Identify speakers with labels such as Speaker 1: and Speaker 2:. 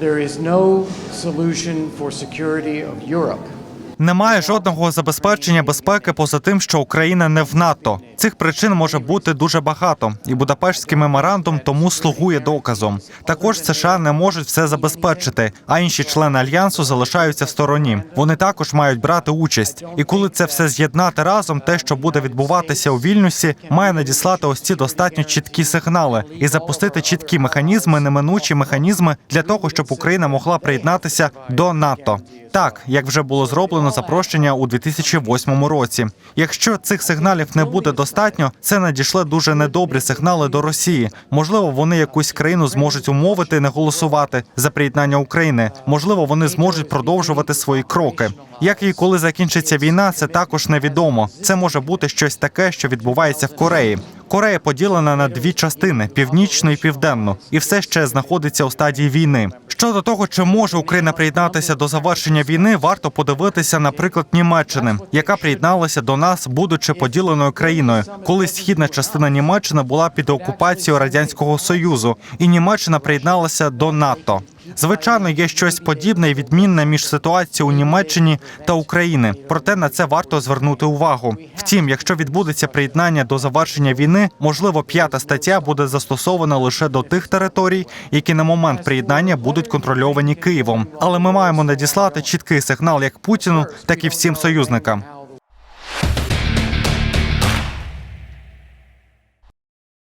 Speaker 1: There is no solution for security of Europe
Speaker 2: Немає жодного забезпечення безпеки поза тим, що Україна не в НАТО. Цих причин може бути дуже багато, і Будапештський меморандум тому слугує доказом. Також США не можуть все забезпечити, а інші члени альянсу залишаються в стороні. Вони також мають брати участь. І коли це все з'єднати разом, те, що буде відбуватися у Вільнюсі, має надіслати ось ці достатньо чіткі сигнали і запустити чіткі механізми, неминучі механізми для того, щоб Україна могла приєднатися до НАТО. Так, як вже було зроблено запрошення у 2008 році. Якщо цих сигналів не буде достатньо, це надішле дуже недобрі сигнали до Росії. Можливо, вони якусь країну зможуть умовити не голосувати за приєднання України. Можливо, вони зможуть продовжувати свої кроки. Як і коли закінчиться війна, це також невідомо. Це може бути щось таке, що відбувається в Кореї. Корея поділена на дві частини північну і південну, і все ще знаходиться у стадії війни. Щодо того, чи може Україна приєднатися до завершення війни, варто подивитися, наприклад, Німеччини, яка приєдналася до нас, будучи поділеною країною. Колись східна частина Німеччини була під окупацією радянського союзу, і Німеччина приєдналася до НАТО. Звичайно, є щось подібне і відмінне між ситуацією у Німеччині та України. Проте на це варто звернути увагу. Втім, якщо відбудеться приєднання до завершення війни, можливо, п'ята стаття буде застосована лише до тих територій, які на момент приєднання будуть контрольовані Києвом. Але ми маємо надіслати чіткий сигнал як Путіну, так і всім союзникам.